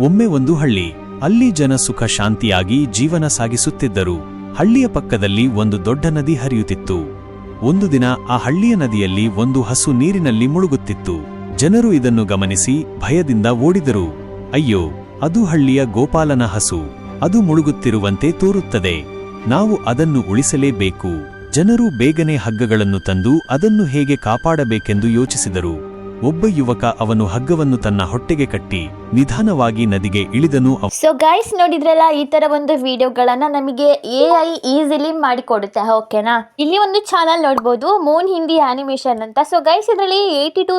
ಒಮ್ಮೆ ಒಂದು ಹಳ್ಳಿ. ಅಲ್ಲಿ ಜನ ಸುಖ ಶಾಂತಿಯಾಗಿ ಜೀವನ ಸಾಗಿಸುತ್ತಿದ್ದರು. ಹಳ್ಳಿಯ ಪಕ್ಕದಲ್ಲಿ ಒಂದು ದೊಡ್ಡ ನದಿ ಹರಿಯುತ್ತಿತ್ತು. ಒಂದು ದಿನ ಆ ಹಳ್ಳಿಯ ನದಿಯಲ್ಲಿ ಒಂದು ಹಸು ನೀರಿನಲ್ಲಿ ಮುಳುಗುತ್ತಿತ್ತು. ಜನರು ಇದನ್ನು ಗಮನಿಸಿ ಭಯದಿಂದ ಓಡಿದರು. ಅಯ್ಯೋ, ಅದು ಹಳ್ಳಿಯ ಗೋಪಾಲನ ಹಸು. ಅದು ಮುಳುಗುತ್ತಿರುವಂತೆ ತೋರುತ್ತದೆ. ನಾವು ಅದನ್ನು ಉಳಿಸಲೇಬೇಕು. ಜನರು ಬೇಗನೆ ಹಗ್ಗಗಳನ್ನು ತಂದು ಅದನ್ನು ಹೇಗೆ ಕಾಪಾಡಬೇಕೆಂದು ಯೋಚಿಸಿದರು. ಒಬ್ಬ ಯುವಕ ಅವನು ಹಗ್ಗವನ್ನು ತನ್ನ ಹೊಟ್ಟೆಗೆ ಕಟ್ಟಿ ನಿಧಾನವಾಗಿ ನದಿಗೆ ಇಳಿದನು ಸೊ ಗೈಸ್ ನೋಡಿದ್ರಲ್ಲ, ಈ ತರ ಒಂದು ವಿಡಿಯೋಗಳನ್ನ ನಮಗೆ ಎ ಐ ಈಸಿಲಿ ಮಾಡಿಕೊಡುತ್ತೆ ಓಕೆನಾ ಇಲ್ಲಿ ಒಂದು ಚಾನಲ್ ನೋಡ್ಬೋದು ಮೂನ್ ಹಿಂದಿ ಆನಿಮೇಷನ್ ಅಂತ. ಸೊ ಗೈಸ್ ಇದರಲ್ಲಿ ಏಯ್ಟಿ ಟೂ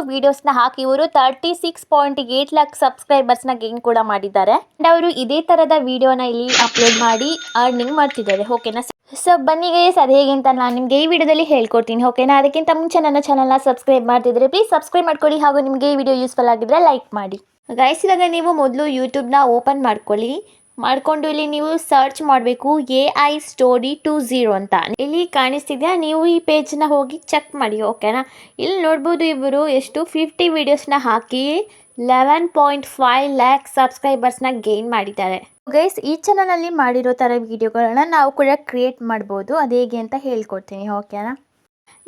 ನ ಹಾಕಿ, ಇವರು thirty six point eight lakh ಸಬ್ಸ್ಕ್ರೈಬರ್ಸ್ನ gain ಕೂಡ ಮಾಡಿದ್ದಾರೆ. ಅಂಡ್ ಅವರು ಇದೇ ತರದ ವಿಡಿಯೋನ ಇಲ್ಲಿ ಅಪ್ಲೋಡ್ ಮಾಡಿ ಅರ್ನಿಂಗ್ ಮಾಡ್ತಿದ್ದಾರೆ ಓಕೆನಾ ಸೊ ಬನ್ನಿ ಗೈಸ್ ಅದು ಹೇಗೆ ಅಂತ ನಾನು ನಿಮಗೆ ಈ ವಿಡಿಯೋದಲ್ಲಿ ಹೇಳ್ಕೊಡ್ತೀನಿ ಓಕೆನಾ ಅದಕ್ಕಿಂತ ಮುಂಚೆ ನನ್ನ ಚಾನಲ್ನ ಸಬ್ಸ್ಕ್ರೈಬ್ ಮಾಡ್ತಿದ್ರೆ ಪ್ಲೀಸ್ ಸಬ್ಸ್ಕ್ರೈಬ್ ಮಾಡ್ಕೊಳ್ಳಿ, ಹಾಗೂ ನಿಮಗೆ ಈ ವಿಡಿಯೋ ಯೂಸ್ಫುಲ್ ಆಗಿದ್ರೆ ಲೈಕ್ ಮಾಡಿ. ಗೈಸ್ ಇವಾಗ ನೀವು ಮೊದಲು ಯೂಟ್ಯೂಬ್ನ ಓಪನ್ ಮಾಡ್ಕೊಳ್ಳಿ. ಮಾಡಿಕೊಂಡು ಇಲ್ಲಿ ನೀವು ಸರ್ಚ್ ಮಾಡಬೇಕು A I story two zero ಅಂತ. ಇಲ್ಲಿ ಕಾಣಿಸ್ತಿದ್ಯಾ? ನೀವು ಈ ಪೇಜ್ನ ಹೋಗಿ ಚೆಕ್ ಮಾಡಿ ಓಕೆನಾ ಇಲ್ಲಿ ನೋಡ್ಬೋದು ಇವರು ಎಷ್ಟು ಫಿಫ್ಟಿ ವೀಡಿಯೋಸ್ನ ಹಾಕಿ ಲೆವೆನ್ ಪಾಯಿಂಟ್ ಫೈವ್ ಲ್ಯಾಕ್ ಸಬ್ಸ್ಕ್ರೈಬರ್ಸ್ನ ಗೇನ್ ಮಾಡಿದ್ದಾರೆ. ಗೈಸ್ ಈ ಚಾನಲಲ್ಲಿ ಮಾಡಿರೋ ಥರ ವಿಡಿಯೋಗಳನ್ನ ನಾವು ಕೂಡ ಕ್ರಿಯೇಟ್ ಮಾಡ್ಬೋದು. ಅದು ಹೇಗೆ ಅಂತ ಹೇಳ್ಕೊಡ್ತೀನಿ ಓಕೆನಾ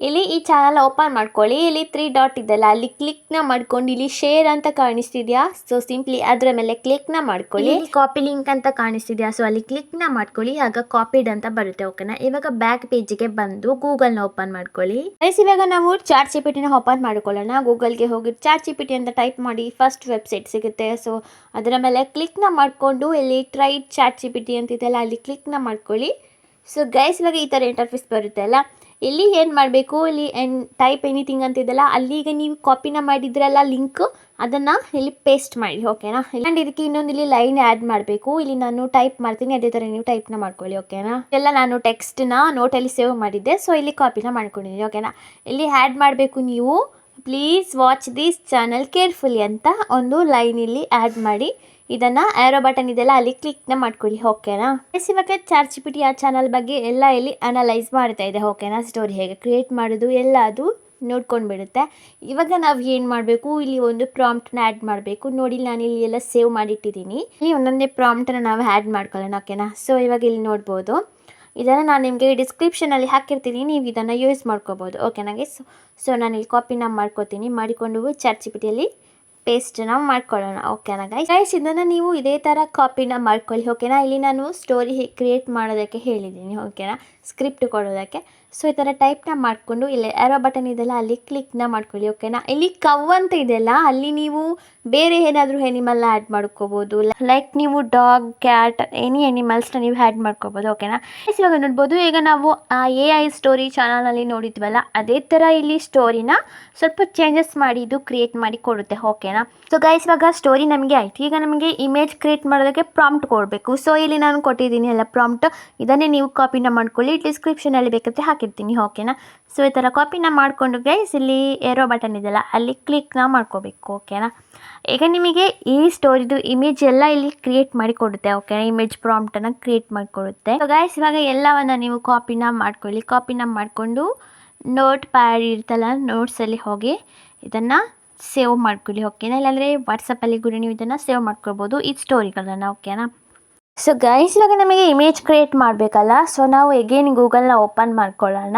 ಇಲ್ಲಿ ಈ ಚಾನಲ್ ಓಪನ್ ಮಾಡ್ಕೊಳ್ಳಿ. ಇಲ್ಲಿ ತ್ರೀ ಡಾಟ್ ಇದೆಲ್ಲ ಅಲ್ಲಿ ಕ್ಲಿಕ್ನ ಮಾಡ್ಕೊಂಡು ಇಲ್ಲಿ ಶೇರ್ ಅಂತ ಕಾಣಿಸ್ತಿದ್ಯಾ? ಸೊ ಸಿಂಪ್ಲಿ ಅದರ ಮೇಲೆ ಕ್ಲಿಕ್ನ ಮಾಡ್ಕೊಳ್ಳಿ. ಕಾಪಿ ಲಿಂಕ್ ಅಂತ ಕಾಣಿಸ್ತಿದ್ಯಾ? ಸೊ ಅಲ್ಲಿ ಕ್ಲಿಕ್ನ ಮಾಡ್ಕೊಳ್ಳಿ. ಆಗ ಕಾಪಿಡ್ ಅಂತ ಬರುತ್ತೆ ಓಕೆನಾ ಇವಾಗ ಬ್ಯಾಕ್ ಪೇಜ್ಗೆ ಬಂದು ಗೂಗಲ್ನ ಓಪನ್ ಮಾಡ್ಕೊಳ್ಳಿ. ಗೈಸ್ ಇವಾಗ ನಾವು ಚಾಟ್ ಜಿ ಪಿ ಟಿನ ಓಪನ್ ಮಾಡ್ಕೊಳ್ಳೋಣ. ಗೂಗಲ್ಗೆ ಹೋಗಿ ಚಾಟ್ ಜಿ ಪಿ ಟಿ ಅಂತ ಟೈಪ್ ಮಾಡಿ ಫಸ್ಟ್ ವೆಬ್ಸೈಟ್ ಸಿಗುತ್ತೆ. ಸೊ ಅದರ ಮೇಲೆ ಕ್ಲಿಕ್ನ ಮಾಡಿಕೊಂಡು ಇಲ್ಲಿ ಟ್ರೈ ಚಾಟ್ ಟಿ ಅಂತಿದೆಯಲ್ಲ ಅಲ್ಲಿ ಕ್ಲಿಕ್ನ ಮಾಡ್ಕೊಳ್ಳಿ. ಸೊ ಗೈಸ್ ಇವಾಗ ಈ ಥರ ಇಂಟರ್ಫೇಸ್ ಬರುತ್ತೆ ಅಲ್ಲ? ಇಲ್ಲಿ ಏನು ಮಾಡಬೇಕು? ಇಲ್ಲಿ ಎನ್ ಟೈಪ್ ಎನಿಥಿಂಗ್ ಅಂತಿದೆಯಲ್ಲ ಅಲ್ಲಿಗೆ ನೀವು ಕಾಪಿನ ಮಾಡಿದ್ರಲ್ಲ ಲಿಂಕ್ ಅದನ್ನು ಇಲ್ಲಿ ಪೇಸ್ಟ್ ಮಾಡಿ ಓಕೆನಾ ಆ್ಯಂಡ್ ಇದಕ್ಕೆ ಇನ್ನೊಂದು ಇಲ್ಲಿ ಲೈನ್ ಆ್ಯಡ್ ಮಾಡಬೇಕು. ಇಲ್ಲಿ ನಾನು ಟೈಪ್ ಮಾಡ್ತೀನಿ, ಅದೇ ಥರ ನೀವು ಟೈಪ್ನ ಮಾಡ್ಕೊಳ್ಳಿ ಓಕೆನಾ ಎಲ್ಲ ನಾನು ಟೆಕ್ಸ್ಟ್ನ ನೋಟಲ್ಲಿ ಸೇವ್ ಮಾಡಿದ್ದೆ ಸೊ ಇಲ್ಲಿ ಕಾಪಿನ ಮಾಡ್ಕೊಂಡಿದ್ದೀನಿ ಓಕೆನಾ ಇಲ್ಲಿ ಆ್ಯಡ್ ಮಾಡಬೇಕು ನೀವು. Please watch this channel carefully ಅಂತ ಒಂದು ಲೈನ್ ಇಲ್ಲಿ ಆ್ಯಡ್ ಮಾಡಿ. ಇದನ್ನು ಆ್ಯರೋ ಬಟನ್ ಇದೆಲ್ಲ ಅಲ್ಲಿ ಕ್ಲಿಕ್ನ ಮಾಡ್ಕೊಳ್ಳಿ ಓಕೆನಾ ಎಸ್ ಇವಾಗ ಚಾರ್ಜ್ ಜಿ ಆ ಚಾನಲ್ ಬಗ್ಗೆ ಎಲ್ಲ ಇಲ್ಲಿ ಅನಲೈಸ್ ಮಾಡ್ತಾ ಇದೆ ಓಕೆನಾ ಸ್ಟೋರಿ ಹೇಗೆ ಕ್ರಿಯೇಟ್ ಮಾಡೋದು, ಎಲ್ಲ ಅದು ನೋಡ್ಕೊಂಡು ಬಿಡುತ್ತೆ ಇವಾಗ ನಾವು ಏನು ಮಾಡಬೇಕು? ಇಲ್ಲಿ ಒಂದು ಪ್ರಾಂಪ್ಟ್ನ ಆ್ಯಡ್ ಮಾಡಬೇಕು. ನೋಡಿ, ನಾನು ಇಲ್ಲಿ ಎಲ್ಲ ಸೇವ್ ಮಾಡಿಟ್ಟಿದ್ದೀನಿ. ಇಲ್ಲಿ ಒಂದೊಂದೇ ಪ್ರಾಂಪ್ಟನ್ನ ನಾವು ಆ್ಯಡ್ ಮಾಡ್ಕೊಳ್ಳೋಣ ಓಕೆನಾ ಸೊ ಇವಾಗ ಇಲ್ಲಿ ನೋಡ್ಬೋದು. ಇದನ್ನು ನಾನು ನಿಮಗೆ ಡಿಸ್ಕ್ರಿಪ್ಷನಲ್ಲಿ ಹಾಕಿರ್ತೀನಿ, ನೀವು ಇದನ್ನು ಯೂಸ್ ಮಾಡ್ಕೋಬೋದು ಓಕೆನಾ ಗೈಸ್ ಸೊ ನಾನು ಇಲ್ಲಿ ಕಾಪಿನ ಮಾಡ್ಕೋತೀನಿ, ಮಾಡಿಕೊಂಡು ಚಾರ್ಜ್ ಜಿ ಪಿ ಟಿಯಲ್ಲಿ ಪೇಸ್ಟನ್ನ ಮಾಡ್ಕೊಳ್ಳೋಣ. ಓಕೆನಾ ಗೈಸ್ ಗೈಸ್ ಇದನ್ನು ನೀವು ಇದೇ ಥರ ಕಾಪಿನ ಮಾಡ್ಕೊಳ್ಳಿ ಓಕೆನಾ ಇಲ್ಲಿ ನಾನು ಸ್ಟೋರಿ ಕ್ರಿಯೇಟ್ ಮಾಡೋದಕ್ಕೆ ಹೇಳಿದ್ದೀನಿ ಓಕೆನಾ ಸ್ಕ್ರಿಪ್ಟ್ ಕೊಡೋದಕ್ಕೆ. ಸೊ ಈ ಥರ ಟೈಪ್ನ ಮಾಡಿಕೊಂಡು, ಇಲ್ಲಿ ಯಾರೋ ಬಟನ್ ಇದೆಲ್ಲ ಅಲ್ಲಿ ಕ್ಲಿಕ್ನ ಮಾಡ್ಕೊಳ್ಳಿ ಓಕೆನಾ ಇಲ್ಲಿ ಕವ್ ಅಂತ ಇದೆಯಲ್ಲ ಅಲ್ಲಿ ನೀವು ಬೇರೆ ಏನಾದರೂ ಎನಿಮಲ್ನ ಆ್ಯಡ್ ಮಾಡ್ಕೋಬೋದು ಲೈಕ್ ನೀವು ಡಾಗ್ ಕ್ಯಾಟ್ ಎನಿ ಎನಿಮಲ್ಸ್ನ ನೀವು ಆ್ಯಡ್ ಮಾಡ್ಕೋಬೋದು ಓಕೆನಾ ಇವಾಗ ನೋಡ್ಬೋದು, ಈಗ ನಾವು ಆ ಎ ಐ ಸ್ಟೋರಿ ಚಾನಲಲ್ಲಿ ನೋಡಿದ್ವಲ್ಲ, ಅದೇ ಥರ ಇಲ್ಲಿ ಸ್ಟೋರಿನ ಸ್ವಲ್ಪ ಚೇಂಜಸ್ ಮಾಡಿ ಇದು ಕ್ರಿಯೇಟ್ ಮಾಡಿ ಕೊಡುತ್ತೆ ಓಕೆನಾ ಸೊ ಗೈಸ್ ಇವಾಗ ಸ್ಟೋರಿ ನಮಗೆ ಆಯ್ತು. ಈಗ ನಮಗೆ ಇಮೇಜ್ ಕ್ರಿಯೇಟ್ ಮಾಡೋದಕ್ಕೆ ಪ್ರಾಂಪ್ಟ್ ಕೊಡಬೇಕು. ಸೊ ಇಲ್ಲಿ ನಾನು ಕೊಟ್ಟಿದ್ದೀನಿ ಎಲ್ಲ ಪ್ರಾಂಪ್ಟ್ ಇದನ್ನೇ ನೀವು ಕಾಪಿನ ಮಾಡ್ಕೊಳ್ಳಿ ಡಿಸ್ಕ್ರಿಪ್ಷನಲ್ಲಿ ಬೇಕಿದ್ರೆ ಹಾಕಿರ್ತೀನಿ ಓಕೆನಾ ಸೊ ಈ ಥರ ಕಾಪಿನ ಮಾಡಿಕೊಂಡು ಗೈಸ್ ಇಲ್ಲಿ ಏರೋ ಬಟನ್ ಇದೆಯಲ್ಲ, ಅಲ್ಲಿ ಕ್ಲಿಕ್ನ ಮಾಡ್ಕೋಬೇಕು ಓಕೆನಾ ಈಗ ನಿಮಗೆ ಈ ಸ್ಟೋರಿದು ಇಮೇಜ್ ಎಲ್ಲ ಇಲ್ಲಿ ಕ್ರಿಯೇಟ್ ಮಾಡಿ ಕೊಡುತ್ತೆ ಓಕೆ ಇಮೇಜ್ ಪ್ರಾಂಪ್ಟನ್ನು ಕ್ರಿಯೇಟ್ ಮಾಡಿಕೊಡುತ್ತೆ ಸೊ ಗೈಸ್ ಇವಾಗ ಎಲ್ಲವನ್ನು ನೀವು ಕಾಪಿನ ಮಾಡ್ಕೊಳ್ಳಿ. ಕಾಪಿನ ಮಾಡಿಕೊಂಡು ನೋಟ್ ಪ್ಯಾಡ್ ಇರ್ತಲ್ಲ ನೋಟ್ಸಲ್ಲಿ ಹೋಗಿ ಇದನ್ನು ಸೇವ್ ಮಾಡ್ಕೊಳ್ಳಿ ಓಕೆನಾ ಇಲ್ಲಾಂದರೆ ವಾಟ್ಸಪ್ಪಲ್ಲಿ ಕೂಡ ನೀವು ಇದನ್ನು ಸೇವ್ ಮಾಡ್ಕೊಳ್ಬೋದು, ಈ ಸ್ಟೋರಿಗಳನ್ನು ಓಕೆನಾ ಸೊ ಗೈಸ್ ಇವಾಗ ನಮಗೆ ಇಮೇಜ್ ಕ್ರಿಯೇಟ್ ಮಾಡಬೇಕಲ್ಲ? ಸೊ ನಾವು ಎಗೇನ್ ಗೂಗಲ್ನ ಓಪನ್ ಮಾಡ್ಕೊಳ್ಳೋಣ.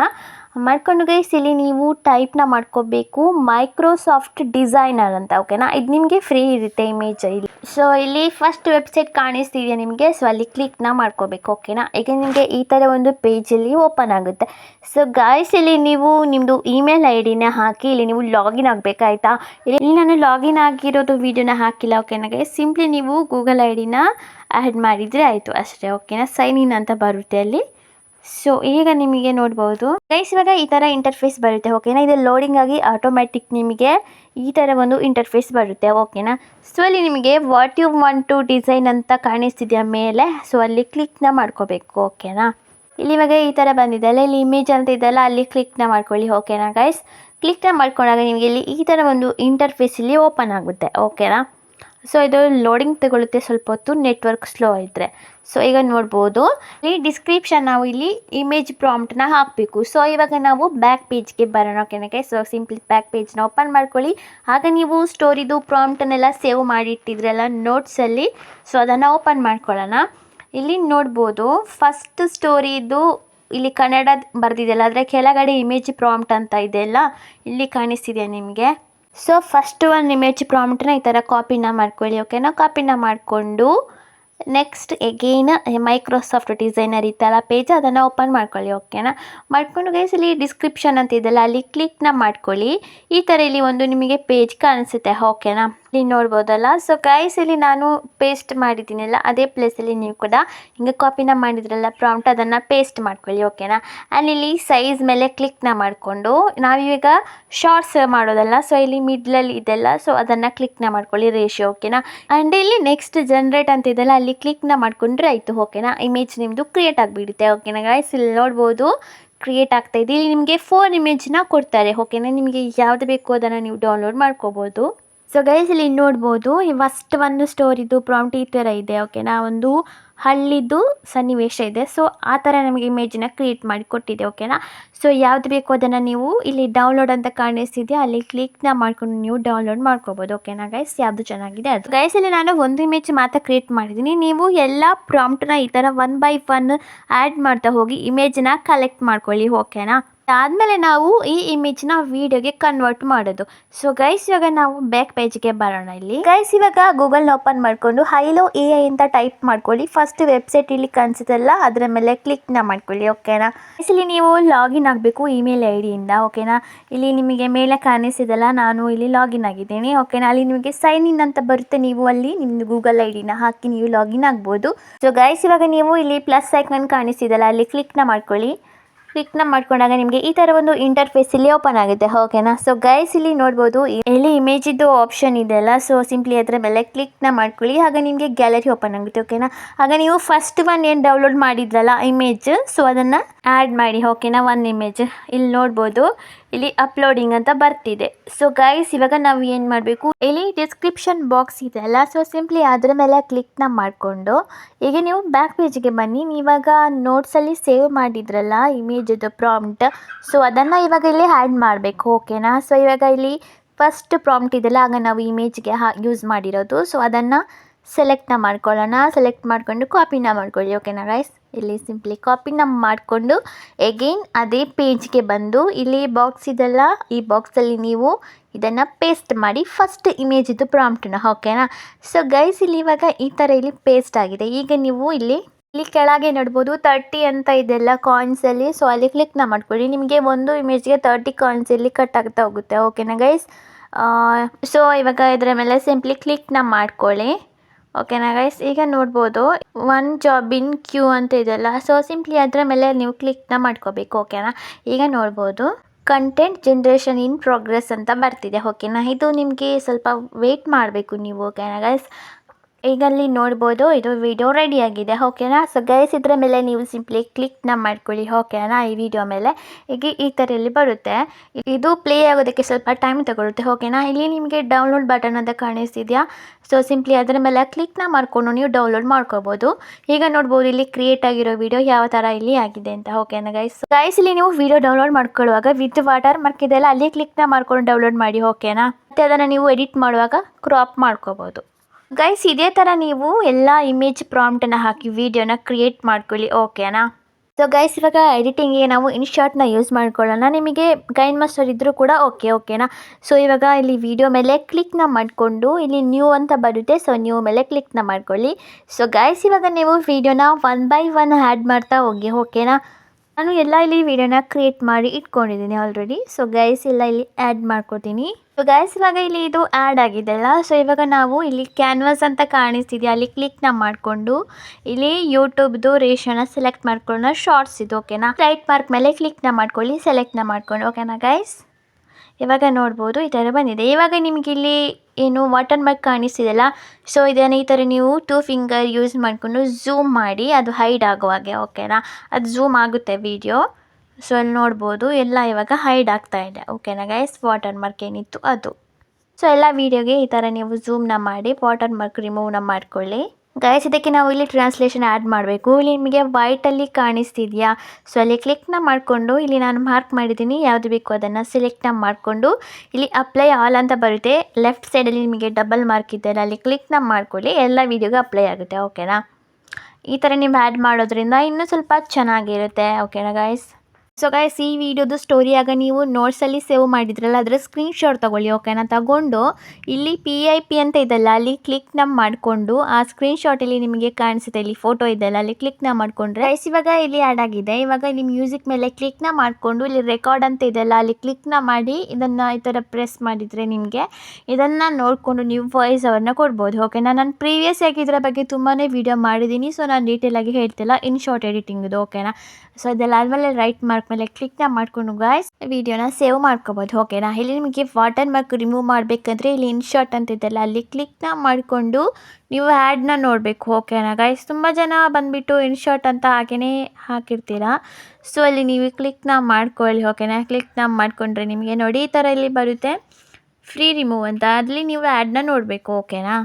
ಮಾಡ್ಕೊಂಡು ಗೈಸ್ ಇಲ್ಲಿ ನೀವು ಟೈಪ್ನ ಮಾಡ್ಕೋಬೇಕು. ಮೈಕ್ರೋಸಾಫ್ಟ್ ಡಿಸೈನರ್ ಅಂತ ಓಕೆನಾ ಇದು ನಿಮಗೆ ಫ್ರೀ ಇರುತ್ತೆ ಇಮೇಜ್ ಇಲ್ಲಿ ಸೊ ಇಲ್ಲಿ ಫಸ್ಟ್ ವೆಬ್ಸೈಟ್ ಕಾಣಿಸ್ತಿದೆಯಾ ನಿಮಗೆ ಸೊ ಅಲ್ಲಿ ಕ್ಲಿಕ್ನ ಮಾಡ್ಕೋಬೇಕು ಓಕೆನಾ ಈಗ ನಿಮಗೆ ಈ ಥರ ಒಂದು ಪೇಜಲ್ಲಿ ಓಪನ್ ಆಗುತ್ತೆ. ಸೊ ಗಾಯ್ಸ್ ಇಲ್ಲಿ ನೀವು ನಿಮ್ಮದು ಇಮೇಲ್ ಐ ಡಿನ ಹಾಕಿ, ಇಲ್ಲಿ ನೀವು ಲಾಗಿನ್ ಆಗಬೇಕಾಯ್ತಾ? ಇಲ್ಲಿ ನಾನು ಲಾಗಿನ್ ಆಗಿರೋದು ವೀಡಿಯೋನ ಹಾಕಿಲ್ಲ ಓಕೆನಾ ಸಿಂಪ್ಲಿ ನೀವು ಗೂಗಲ್ ಐ ಡಿನ ಆ್ಯಡ್ ಮಾಡಿದರೆ ಆಯಿತು ಅಷ್ಟೇ ಓಕೆನಾ ಸೈನ್ ಇನ್ ಅಂತ ಬರುತ್ತೆ ಅಲ್ಲಿ. ಸೊ ಈಗ ನಿಮಗೆ ನೋಡ್ಬೋದು. ಗೈಸ್ ಇವಾಗ ಈ ಥರ ಇಂಟರ್ಫೇಸ್ ಬರುತ್ತೆ ಓಕೆನಾ ಇದು ಲೋಡಿಂಗ್ ಆಗಿ ಆಟೋಮ್ಯಾಟಿಕ್ ನಿಮಗೆ ಈ ಥರ ಒಂದು ಇಂಟರ್ಫೇಸ್ ಬರುತ್ತೆ ಓಕೆನಾ ಸೊ ಅಲ್ಲಿ ನಿಮಗೆ what you want to design ಅಂತ ಕಾಣಿಸ್ತಿದೆಯಾ ಮೇಲೆ ಸೊ ಅಲ್ಲಿ ಕ್ಲಿಕ್ನ ಮಾಡ್ಕೋಬೇಕು ಓಕೆನಾ ಇಲ್ಲಿ ಇವಾಗ ಈ ಥರ ಬಂದಿದೆ, ಅಲ್ಲ ಇಲ್ಲಿ ಇಮೇಜ್ ಅಂತ ಇದೆಯಲ್ಲ ಅಲ್ಲಿ ಕ್ಲಿಕ್ನ ಮಾಡ್ಕೊಳ್ಳಿ ಓಕೆನಾ ಗೈಸ್ ಕ್ಲಿಕ್ನ ಮಾಡ್ಕೊಂಡಾಗ ನಿಮಗೆ ಇಲ್ಲಿ ಈ ಥರ ಒಂದು ಇಂಟರ್ಫೇಸ್ ಇಲ್ಲಿ ಓಪನ್ ಆಗುತ್ತೆ ಓಕೆನಾ ಸೊ, ಇದು ಲೋಡಿಂಗ್ ತಗೊಳ್ಳುತ್ತೆ ಸ್ವಲ್ಪ ಹೊತ್ತು ನೆಟ್ವರ್ಕ್ ಸ್ಲೋ ಇದ್ದರೆ ಸೊ, ಈಗ ನೋಡ್ಬೋದು. ಈ ಡಿಸ್ಕ್ರಿಪ್ಷನ್ ನಾವು ಇಲ್ಲಿ ಇಮೇಜ್ ಪ್ರಾಂಪ್ಟ್ನ ಹಾಕಬೇಕು. ಸೊ, ಇವಾಗ ನಾವು ಬ್ಯಾಕ್ ಪೇಜ್ಗೆ ಬರೋಣ ಕೆನಕ್ಕೆ ಸೊ ಸಿಂಪ್ಲಿ ಬ್ಯಾಕ್ ಪೇಜ್ನ ಓಪನ್ ಮಾಡ್ಕೊಳ್ಳಿ. ಆಗ ನೀವು ಸ್ಟೋರಿದು ಪ್ರಾಂಪ್ಟನ್ನೆಲ್ಲ ಸೇವ್ ಮಾಡಿಟ್ಟಿದ್ರಲ್ಲ ನೋಟ್ಸಲ್ಲಿ ಸೊ, ಅದನ್ನು ಓಪನ್ ಮಾಡ್ಕೊಳ್ಳೋಣ. ಇಲ್ಲಿ ನೋಡ್ಬೋದು ಫಸ್ಟ್ ಸ್ಟೋರಿದು ಇಲ್ಲಿ ಕನ್ನಡ ಬರೆದಿದೆಯಲ್ಲ, ಆದರೆ ಕೆಳಗಡೆ ಇಮೇಜ್ ಪ್ರಾಂಪ್ಟ್ ಅಂತ ಇದೆಯಲ್ಲ ಇಲ್ಲಿ ಕಾಣಿಸ್ತಿದೆ ನಿಮಗೆ. ಸೊ ಫಸ್ಟ್ ಒಂದು ಇಮೇಜ್ ಪ್ರಾಮಿಟನ್ನ ಈ ಥರ ಕಾಪಿನ ಮಾಡ್ಕೊಳ್ಳಿ ಓಕೆನಾ ಕಾಪಿನ ಮಾಡಿಕೊಂಡು ನೆಕ್ಸ್ಟ್ ಎಗೇನ್ ಮೈಕ್ರೋಸಾಫ್ಟ್ ಡಿಸೈನರ್ ಇತ್ತಲ್ಲ ಪೇಜ್ ಅದನ್ನು ಓಪನ್ ಮಾಡ್ಕೊಳ್ಳಿ ಓಕೆನಾ ಮಾಡ್ಕೊಂಡು ಗೈಸ್ ಇಲ್ಲಿ ಡಿಸ್ಕ್ರಿಪ್ಷನ್ ಅಂತ ಇದೆಯಲ್ಲ, ಅಲ್ಲಿ ಕ್ಲಿಕ್ನ ಮಾಡ್ಕೊಳ್ಳಿ. ಈ ಥರ ಇಲ್ಲಿ ಒಂದು ನಿಮಗೆ ಪೇಜ್ ಕಾಣಿಸುತ್ತೆ ಓಕೆನಾ ಇಲ್ಲಿ ನೋಡ್ಬೋದಲ್ಲ? ಸೊ ಗೈಸ್ ನಾನು ಪೇಸ್ಟ್ ಮಾಡಿದ್ದೀನಲ್ಲ, ಅದೇ ಪ್ಲೇಸಲ್ಲಿ ನೀವು ಕೂಡ ಹಿಂಗೆ ಕಾಪಿನ ಮಾಡಿದ್ರಲ್ಲ ಪ್ರಾಂಪ್ಟ್ ಅದನ್ನು ಪೇಸ್ಟ್ ಮಾಡ್ಕೊಳ್ಳಿ ಓಕೆನಾ ಆ್ಯಂಡ್ ಇಲ್ಲಿ ಸೈಜ್ ಮೇಲೆ ಕ್ಲಿಕ್ನ ಮಾಡಿಕೊಂಡು, ನಾವೀಗ ಶಾರ್ಟ್ಸ್ ಮಾಡೋದಲ್ಲ ಸೊ ಇಲ್ಲಿ ಮಿಡ್ಲಲ್ಲಿ ಇದೆಲ್ಲ ಸೊ ಅದನ್ನು ಕ್ಲಿಕ್ನ ಮಾಡ್ಕೊಳ್ಳಿ ರೇಷಿಯೋ ಓಕೆನಾ ಆ್ಯಂಡ್ ಇಲ್ಲಿ ನೆಕ್ಸ್ಟ್ ಜನ್ರೇಟ್ ಅಂತ ಇದೆಲ್ಲ, ಅಲ್ಲಿ ಕ್ಲಿಕ್ನ ಮಾಡ್ಕೊಂಡ್ರೆ ಆಯಿತು ಓಕೆನಾ ಇಮೇಜ್ ನಿಮ್ಮದು ಕ್ರಿಯೇಟ್ ಆಗಿಬಿಡುತ್ತೆ ಓಕೆನಾ ಗೈಸ್ ಇಲ್ಲಿ ನೋಡ್ಬೋದು ಕ್ರಿಯೇಟ್ ಆಗ್ತಾ ಇದೆ. ಇಲ್ಲಿ ನಿಮಗೆ ಫೋನ್ ಇಮೇಜ್ನ ಕೊಡ್ತಾರೆ ಓಕೆನಾ ನಿಮಗೆ ಯಾವ್ದು ಬೇಕು ಅದನ್ನು ನೀವು ಡೌನ್ಲೋಡ್ ಮಾಡ್ಕೋಬೋದು. ಸೊ ಗೈಸ್ ಇಲ್ಲಿ ನೋಡ್ಬೋದು ಫಸ್ಟ್ ಒಂದು ಸ್ಟೋರಿದು ಪ್ರಾಂಪ್ಟ್ ಈ ಥರ ಇದೆ ಓಕೆನಾ ಒಂದು ಹಳ್ಳಿದು ಸನ್ನಿವೇಶ ಇದೆ. ಸೊ ಆ ಥರ ನಮಗೆ ಇಮೇಜನ್ನ ಕ್ರಿಯೇಟ್ ಮಾಡಿ ಕೊಟ್ಟಿದೆ ಓಕೆನಾ ಸೊ ಯಾವ್ದು ಬೇಕು ಅದನ್ನು ನೀವು ಇಲ್ಲಿ ಡೌನ್ಲೋಡ್ ಅಂತ ಕಾಣಿಸ್ತಿದೆ ಅಲ್ಲಿ ಕ್ಲಿಕ್ನ ಮಾಡ್ಕೊಂಡು ನೀವು ಡೌನ್ಲೋಡ್ ಮಾಡ್ಕೋಬೋದು ಓಕೆನಾ ಗೈಸ್ ಯಾವುದು ಚೆನ್ನಾಗಿದೆ ಅದು. ಗೈಸ್ ಇಲ್ಲಿ ನಾನು ಒಂದು ಇಮೇಜ್ ಮಾತ್ರ ಕ್ರಿಯೇಟ್ ಮಾಡಿದ್ದೀನಿ. ನೀವು ಎಲ್ಲ ಪ್ರಾಂಪ್ಟ್ನ ಈ ಥರ ಒನ್ ಬೈ ಒನ್ ಆ್ಯಡ್ ಮಾಡ್ತಾ ಹೋಗಿ ಇಮೇಜನ್ನ ಕಲೆಕ್ಟ್ ಮಾಡ್ಕೊಳ್ಳಿ ಓಕೆನಾ ಆದಮೇಲೆ ನಾವು ಈ ಇಮೇಜ್ನ ವಿಡಿಯೋಗೆ ಕನ್ವರ್ಟ್ ಮಾಡೋದು. ಸೊ ಗೈಸ್ ಇವಾಗ ನಾವು ಬ್ಯಾಕ್ ಪೇಜ್ಗೆ ಬರೋಣ ಇಲ್ಲಿ. ಗೈಸ್ ಇವಾಗ ಗೂಗಲ್ನ ಓಪನ್ ಮಾಡಿಕೊಂಡು ಹೈಲೋ ಎ ಐ ಅಂತ ಟೈಪ್ ಮಾಡ್ಕೊಳ್ಳಿ. ಫಸ್ಟ್ ವೆಬ್ಸೈಟ್ ಇಲ್ಲಿ ಕಾಣಿಸುತ್ತಲ್ಲ, ಅದರ ಮೇಲೆ ಕ್ಲಿಕ್ನ ಮಾಡ್ಕೊಳ್ಳಿ ಓಕೆನಾ ಇಲ್ಲಿ ನೀವು ಲಾಗಿನ್ ಆಗಬೇಕು ಇಮೇಲ್ ಐ ಡಿಯಿಂದ ಓಕೆನಾ ಇಲ್ಲಿ ನಿಮಗೆ ಮೇಲೆ ಕಾಣಿಸಿದಲ್ಲ ನಾನು ಇಲ್ಲಿ ಲಾಗಿನ್ ಆಗಿದ್ದೀನಿ ಓಕೆನಾ ಅಲ್ಲಿ ನಿಮಗೆ ಸೈನ್ ಇನ್ ಅಂತ ಬರುತ್ತೆ, ನೀವು ಅಲ್ಲಿ ನಿಮ್ಮದು ಗೂಗಲ್ ಐ ಡಿನ ಹಾಕಿ ನೀವು ಲಾಗಿನ್ ಆಗ್ಬೋದು. ಸೊ ಗೈಸ್ ಇವಾಗ ನೀವು ಇಲ್ಲಿ ಪ್ಲಸ್ ಐಕನ್ ಕಾಣಿಸಿದಲ್ಲ, ಅಲ್ಲಿ ಕ್ಲಿಕ್ನ ಮಾಡ್ಕೊಳ್ಳಿ. ಕ್ಲಿಕ್ನ ಮಾಡ್ಕೊಂಡಾಗ ನಿಮಗೆ ಈ ಥರ ಒಂದು ಇಂಟರ್ಫೇಸ್ ಇಲ್ಲಿ ಓಪನ್ ಆಗುತ್ತೆ. ಓಕೆನಾ ಸೊ ಗೈಸ್ ಇಲ್ಲಿ ನೋಡ್ಬೋದು ಇಲ್ಲಿ ಇಮೇಜ್ ಇದ್ದು ಆಪ್ಷನ್ ಇದೆಯಲ್ಲ ಸೊ ಸಿಂಪ್ಲಿ ಅದರ ಮೇಲೆ ಕ್ಲಿಕ್ನ ಮಾಡ್ಕೊಳ್ಳಿ. ಆಗ ನಿಮಗೆ ಗ್ಯಾಲರಿ ಓಪನ್ ಆಗುತ್ತೆ ಓಕೆನಾ ಆಗ ನೀವು ಫಸ್ಟ್ ಒನ್ ಏನು ಡೌನ್ಲೋಡ್ ಮಾಡಿದ್ರಲ್ಲ ಇಮೇಜ್ ಸೊ ಅದನ್ನು ಆ್ಯಡ್ ಮಾಡಿ ಓಕೆನಾ ಒನ್ ಇಮೇಜ್ ಇಲ್ಲಿ ನೋಡ್ಬೋದು ಇಲ್ಲಿ ಅಪ್ಲೋಡಿಂಗ್ ಅಂತ ಬರ್ತಿದೆ. ಸೊ ಗೈಸ್ ಇವಾಗ ನಾವು ಏನು ಮಾಡಬೇಕು? ಇಲ್ಲಿ ಡಿಸ್ಕ್ರಿಪ್ಷನ್ ಬಾಕ್ಸ್ ಇದೆಯಲ್ಲ ಸೊ ಸಿಂಪ್ಲಿ ಅದರ ಮೇಲೆ ಕ್ಲಿಕ್ನ ಮಾಡಿಕೊಂಡು ಈಗ ನೀವು ಬ್ಯಾಕ್ ಪೇಜ್ಗೆ ಬನ್ನಿ. ನೀವಾಗ ನೋಟ್ಸಲ್ಲಿ ಸೇವ್ ಮಾಡಿದ್ರಲ್ಲ ಇಮೇಜದು ಪ್ರಾಂಪ್ಟ್ ಸೊ ಅದನ್ನು ಇವಾಗ ಇಲ್ಲಿ ಆ್ಯಡ್ ಮಾಡಬೇಕು ಓಕೆನಾ ಸೊ ಇವಾಗ ಇಲ್ಲಿ ಫಸ್ಟ್ ಪ್ರಾಂಪ್ಟ್ ಇದೆಲ್ಲ, ಆಗ ನಾವು ಇಮೇಜ್ಗೆ ಹಾ ಯೂಸ್ ಮಾಡಿರೋದು. ಸೊ ಅದನ್ನು ಸೆಲೆಕ್ಟ್ನ ಮಾಡ್ಕೊಳ್ಳೋಣ. ಸೆಲೆಕ್ಟ್ ಮಾಡಿಕೊಂಡು ಕಾಪಿನ ಮಾಡ್ಕೊಳ್ಳಿ ಓಕೆನಾ ಗೈಸ್ ಇಲ್ಲಿ ಸಿಂಪ್ಲಿ ಕಾಪಿನ ಮಾಡಿಕೊಂಡು ಎಗೈನ್ ಅದೇ ಪೇಜ್ಗೆ ಬಂದು, ಇಲ್ಲಿ ಬಾಕ್ಸ್ ಇದೆಲ್ಲ, ಈ ಬಾಕ್ಸಲ್ಲಿ ನೀವು ಇದನ್ನು ಪೇಸ್ಟ್ ಮಾಡಿ ಫಸ್ಟ್ ಇಮೇಜಿದ್ದು ಪ್ರಾಂಪ್ಟನ್ನ ಓಕೆನಾ ಸೊ ಗೈಸ್ ಇಲ್ಲಿ ಇವಾಗ ಈ ಥರ ಇಲ್ಲಿ ಪೇಸ್ಟ್ ಆಗಿದೆ. ಈಗ ನೀವು ಇಲ್ಲಿ ಇಲ್ಲಿ ಕೆಳಗೆ ನೋಡ್ಬೋದು ತರ್ಟಿ ಅಂತ ಇದೆಲ್ಲ ಕಾಯಿನ್ಸಲ್ಲಿ ಸೊ ಅಲ್ಲಿ ಕ್ಲಿಕ್ನ ಮಾಡ್ಕೊಳ್ಳಿ. ನಿಮಗೆ ಒಂದು ಇಮೇಜ್ಗೆ ತರ್ಟಿ ಕಾಯಿನ್ಸ್ ಇಲ್ಲಿ ಕಟ್ ಆಗ್ತಾ ಹೋಗುತ್ತೆ ಓಕೆನಾ ಗೈಸ್ ಸೊ ಇವಾಗ ಇದರ ಮೇಲೆ ಸಿಂಪ್ಲಿ ಕ್ಲಿಕ್ನ ಮಾಡ್ಕೊಳ್ಳಿ. ಓಕೆನಾ ಗೈಸ್ ಈಗ ನೋಡ್ಬೋದು ಒನ್ ಜಾಬ್ ಇನ್ ಕ್ಯೂ ಅಂತ ಇದೆಲ್ಲ ಸೊ ಸಿಂಪ್ಲಿ ಅದರ ಮೇಲೆ ನೀವು ಕ್ಲಿಕ್ನ ಮಾಡ್ಕೋಬೇಕು ಓಕೆನಾ ಈಗ ನೋಡ್ಬೋದು ಕಂಟೆಂಟ್ ಜನ್ರೇಷನ್ ಇನ್ ಪ್ರೋಗ್ರೆಸ್ ಅಂತ ಬರ್ತಿದೆ ಓಕೆನಾ ಇದು ನಿಮಗೆ ಸ್ವಲ್ಪ ವೆಯ್ಟ್ ಮಾಡಬೇಕು ನೀವು ಓಕೆನಾ ಗೈಸ್ ಈಗ ಅಲ್ಲಿ ನೋಡ್ಬೋದು, ಇದು ವಿಡಿಯೋ ರೆಡಿ ಆಗಿದೆ ಓಕೆನಾ ಸೊ ಗೈಸ್ ಇದರ ಮೇಲೆ ನೀವು ಸಿಂಪ್ಲಿ ಕ್ಲಿಕ್ನ ಮಾಡ್ಕೊಳ್ಳಿ ಓಕೆನಾ ಈ ವಿಡಿಯೋ ಮೇಲೆ. ಈಗ ಈ ಥರ ಇಲ್ಲಿ ಬರುತ್ತೆ. ಇದು ಪ್ಲೇ ಆಗೋದಕ್ಕೆ ಸ್ವಲ್ಪ ಟೈಮ್ ತಗೊಳುತ್ತೆ ಓಕೆನಾ ಇಲ್ಲಿ ನಿಮಗೆ ಡೌನ್ಲೋಡ್ ಬಟನ್ ಅಂತ ಕಾಣಿಸ್ತಿದೆಯಾ? ಸೊ ಸಿಂಪ್ಲಿ ಅದರ ಮೇಲೆ ಕ್ಲಿಕ್ನ ಮಾಡಿಕೊಂಡು ನೀವು ಡೌನ್ಲೋಡ್ ಮಾಡ್ಕೋಬೋದು. ಈಗ ನೋಡ್ಬೋದು, ಇಲ್ಲಿ ಕ್ರಿಯೇಟ್ ಆಗಿರೋ ವಿಡಿಯೋ ಯಾವ ಥರ ಇಲ್ಲಿ ಆಗಿದೆ ಅಂತ ಓಕೆನಾ ಗೈಸ್ ಗೈಸ್ ಇಲ್ಲಿ ನೀವು ವಿಡಿಯೋ ಡೌನ್ಲೋಡ್ ಮಾಡ್ಕೊಳ್ಳುವಾಗ ವಿತ್ ವಾಟರ್ ಮಾರ್ಕ್ ಇದೆಲ್ಲ ಅಲ್ಲಿ ಕ್ಲಿಕ್ನ ಮಾಡ್ಕೊಂಡು ಡೌನ್ಲೋಡ್ ಮಾಡಿ ಓಕೆನಾ ಮತ್ತು ಅದನ್ನು ನೀವು ಎಡಿಟ್ ಮಾಡುವಾಗ ಕ್ರಾಪ್ ಮಾಡ್ಕೋಬೋದು. ಗೈಸ್ ಇದೇ ಥರ ನೀವು ಎಲ್ಲ ಇಮೇಜ್ ಪ್ರಾಂಪ್ಟನ್ನು ಹಾಕಿ ವಿಡಿಯೋನ ಕ್ರಿಯೇಟ್ ಮಾಡ್ಕೊಳ್ಳಿ ಓಕೆನಾ ಸೊ ಗೈಸ್ ಇವಾಗ ಎಡಿಟಿಂಗ್ಗೆ ನಾವು ಇನ್ಶಾರ್ಟ್ನ ಯೂಸ್ ಮಾಡ್ಕೊಳ್ಳೋಣ. ನಿಮಗೆ ಗೈನ್ ಮಾಸ್ಟರ್ ಇದ್ದರೂ ಕೂಡ ಓಕೆ ಓಕೆನಾ ಸೊ ಇವಾಗ ಇಲ್ಲಿ ವಿಡಿಯೋ ಮೇಲೆ ಕ್ಲಿಕ್ನ ಮಾಡಿಕೊಂಡು, ಇಲ್ಲಿ ನ್ಯೂ ಅಂತ ಬರುತ್ತೆ ಸೊ ನ್ಯೂ ಮೇಲೆ ಕ್ಲಿಕ್ನ ಮಾಡ್ಕೊಳ್ಳಿ. ಸೊ ಗೈಸ್ ಇವಾಗ ನೀವು ವಿಡಿಯೋನ ಒನ್ ಬೈ ಒನ್ ಆ್ಯಡ್ ಮಾಡ್ತಾ ಹೋಗಿ ಓಕೆನಾ ನಾನು ಎಲ್ಲ ಇಲ್ಲಿ ವಿಡಿಯೋನ ಕ್ರಿಯೇಟ್ ಮಾಡಿ ಇಟ್ಕೊಂಡಿದ್ದೀನಿ ಆಲ್ರೆಡಿ ಸೊ ಗೈಸ್ ಎಲ್ಲ ಇಲ್ಲಿ ಆ್ಯಡ್ ಮಾಡ್ಕೊತೀನಿ. ಸೊ ಗೈಸ್ ಇವಾಗ ಇಲ್ಲಿ ಇದು ಆ್ಯಡ್ ಆಗಿದೆಯಲ್ಲ? ಸೊ ಇವಾಗ ನಾವು ಇಲ್ಲಿ ಕ್ಯಾನ್ವಾಸ್ ಅಂತ ಕಾಣಿಸ್ತಿದೆಯಾ ಅಲ್ಲಿ ಕ್ಲಿಕ್ನ ಮಾಡಿಕೊಂಡು ಇಲ್ಲಿ ಯೂಟ್ಯೂಬ್ದು ರೇಷನ್ನ ಸೆಲೆಕ್ಟ್ ಮಾಡ್ಕೊಳ್ಳೋಣ. ಶಾರ್ಟ್ಸ್ ಇದು ಓಕೆನಾ ರೈಟ್ ಮಾರ್ಕ್ ಮೇಲೆ ಕ್ಲಿಕ್ನ ಮಾಡ್ಕೊಳ್ಳಿ ಸೆಲೆಕ್ಟ್ನ ಮಾಡ್ಕೊಂಡು ಓಕೆನಾ ಗೈಸ್ ಇವಾಗ ನೋಡ್ಬೋದು, ಈ ಥರ ಬಂದಿದೆ. ಇವಾಗ ನಿಮಗೆ ಇಲ್ಲಿ ಏನು ವಾಟರ್ ಮಾರ್ಕ್ ಕಾಣಿಸ್ತಿದೆಯಲ್ಲ, ಸೊ ಇದನ್ನು ಈ ಥರ ನೀವು ಟೂ ಫಿಂಗರ್ ಯೂಸ್ ಮಾಡಿಕೊಂಡು ಝೂಮ್ ಮಾಡಿ, ಅದು ಹೈಡ್ ಆಗುವಾಗೆ ಓಕೆನಾ ಅದು ಝೂಮ್ ಆಗುತ್ತೆ ವಿಡಿಯೋ ಸೊ ಅಲ್ಲಿ ನೋಡ್ಬೋದು, ಎಲ್ಲ ಇವಾಗ ಹೈಡ್ ಆಗ್ತಾ ಇದೆ. ಓಕೆನಾ ಗೈಸ್ ವಾಟರ್ ಮಾರ್ಕ್ ಏನಿತ್ತು ಅದು. ಸೊ ಎಲ್ಲ ವೀಡಿಯೋಗೆ ಈ ಥರ ನೀವು ಝೂಮ್ನ ಮಾಡಿ ವಾಟರ್ ಮಾರ್ಕ್ ರಿಮೂವ್ನ ಮಾಡ್ಕೊಳ್ಳಿ. ಗೈಸ್ ಇದಕ್ಕೆ ನಾವು ಇಲ್ಲಿ ಟ್ರಾನ್ಸ್ಲೇಷನ್ ಆ್ಯಡ್ ಮಾಡಬೇಕು. ಇಲ್ಲಿ ನಿಮಗೆ ವೈಟಲ್ಲಿ ಕಾಣಿಸ್ತಿದೆಯಾ? ಸೊ ಅಲ್ಲಿ ಕ್ಲಿಕ್ನ ಮಾಡಿಕೊಂಡು, ಇಲ್ಲಿ ನಾನು ಮಾರ್ಕ್ ಮಾಡಿದ್ದೀನಿ. ಯಾವುದು ಬೇಕು ಅದನ್ನು ಸೆಲೆಕ್ಟ್ನ ಮಾಡಿಕೊಂಡು, ಇಲ್ಲಿ ಅಪ್ಲೈ ಆಲ್ ಅಂತ ಬರುತ್ತೆ. ಲೆಫ್ಟ್ ಸೈಡಲ್ಲಿ ನಿಮಗೆ ಡಬಲ್ ಮಾರ್ಕ್ ಇದೆ ಅಲ್ಲಿ ಕ್ಲಿಕ್ನ ಮಾಡಿಕೊಳ್ಳಿ. ಎಲ್ಲ ವೀಡಿಯೋಗೆ ಅಪ್ಲೈ ಆಗುತ್ತೆ ಓಕೆನಾ ಈ ಥರ ನೀವು ಆ್ಯಡ್ ಮಾಡೋದ್ರಿಂದ ಇನ್ನೂ ಸ್ವಲ್ಪ ಚೆನ್ನಾಗಿರುತ್ತೆ ಓಕೆನಾ ಗಾಯ್ಸ್ ಸೊ ಗಾಯ್ಸ್ ಈ ವಿಡಿಯೋದು ಸ್ಟೋರಿಯಾಗ ನೀವು ನೋಟ್ಸಲ್ಲಿ ಸೇವ್ ಮಾಡಿದ್ರಲ್ಲ, ಅದರ ಸ್ಕ್ರೀನ್ಶಾಟ್ ತೊಗೊಳ್ಳಿ ಓಕೆನಾ ತಗೊಂಡು ಇಲ್ಲಿ ಪಿ ಐ ಪಿ ಅಂತ ಇದೆಲ್ಲ, ಅಲ್ಲಿ ಕ್ಲಿಕ್ನ ಮಾಡಿಕೊಂಡು, ಆ ಸ್ಕ್ರೀನ್ಶಾಟಲ್ಲಿ ನಿಮಗೆ ಕಾಣಿಸುತ್ತೆ, ಇಲ್ಲಿ ಫೋಟೋ ಇದೆಲ್ಲ, ಅಲ್ಲಿ ಕ್ಲಿಕ್ನ ಮಾಡಿಕೊಂಡ್ರೆ. ಗೈಸ್ ಇವಾಗ ಇಲ್ಲಿ ಆ್ಯಡ್ ಆಗಿದೆ, ಇವಾಗ ಇಲ್ಲಿ ಮ್ಯೂಸಿಕ್ ಮೇಲೆ ಕ್ಲಿಕ್ನ ಮಾಡಿಕೊಂಡು, ಇಲ್ಲಿ ರೆಕಾರ್ಡ್ ಅಂತ ಇದೆಲ್ಲ, ಅಲ್ಲಿ ಕ್ಲಿಕ್ನ ಮಾಡಿ, ಇದನ್ನು ಈ ಥರ ಪ್ರೆಸ್ ಮಾಡಿದರೆ ನಿಮಗೆ ಇದನ್ನು ನೋಡಿಕೊಂಡು ನೀವು ವಾಯ್ಸ್ ಅವ್ರನ್ನ ಕೊಡ್ಬೋದು ಓಕೆನಾ ನಾನು ಪ್ರೀವಿಯಸ್ ಆಗಿ ಇದರ ಬಗ್ಗೆ ತುಂಬಾ ವೀಡಿಯೋ ಮಾಡಿದ್ದೀನಿ ಸೊ ನಾನು ಡೀಟೇಲಾಗಿ ಹೇಳ್ತಿಲ್ಲ ಇನ್ ಶಾರ್ಟ್ ಎಡಿಟಿಂಗ್ದು ಓಕೆನಾ ಸೊ ಇದೆಲ್ಲ ಆದಮೇಲೆ ರೈಟ್ ಮಾರ್ಕ್ ಮೇಲೆ ಕ್ಲಿಕ್ನ ಮಾಡ್ಕೊಂಡು ಗಾಯ್ಸ್ ವಿಡಿಯೋನ ಸೇವ್ ಮಾಡ್ಕೋಬೋದು. ಓಕೆನಾ ಇಲ್ಲಿ ನಿಮಗೆ ವಾಟರ್ ಮಾರ್ಕ್ ರಿಮೂವ್ ಮಾಡಬೇಕಂದ್ರೆ ಇಲ್ಲಿ ಇನ್ಶಾಟ್ ಅಂತ ಇದೆಲ್ಲ ಅಲ್ಲಿ ಕ್ಲಿಕ್ನ ಮಾಡಿಕೊಂಡು ನೀವು ಆ್ಯಡ್ನ ನೋಡಬೇಕು. ಓಕೆನಾ ಗಾಯ್ಸ್ ತುಂಬ ಜನ ಬಂದುಬಿಟ್ಟು ಶಾರ್ಟ್ ಅಂತ ಹಾಗೆಯೇ ಹಾಕಿರ್ತೀರಾ. ಸೊ ಅಲ್ಲಿ ನೀವು ಕ್ಲಿಕ್ನ ಮಾಡ್ಕೊಳ್ಳಿ. ಓಕೆನಾ ಕ್ಲಿಕ್ನ ಮಾಡಿಕೊಂಡ್ರೆ ನಿಮಗೆ ನೋಡಿ ಈ ಥರ ಇಲ್ಲಿ ಬರುತ್ತೆ. ಫ್ರೀ ರಿಮೂವ್ ಅಂತ. ಅಲ್ಲಿ ನೀವು ಆ್ಯಡ್ನ ನೋಡಬೇಕು. ಓಕೆನಾ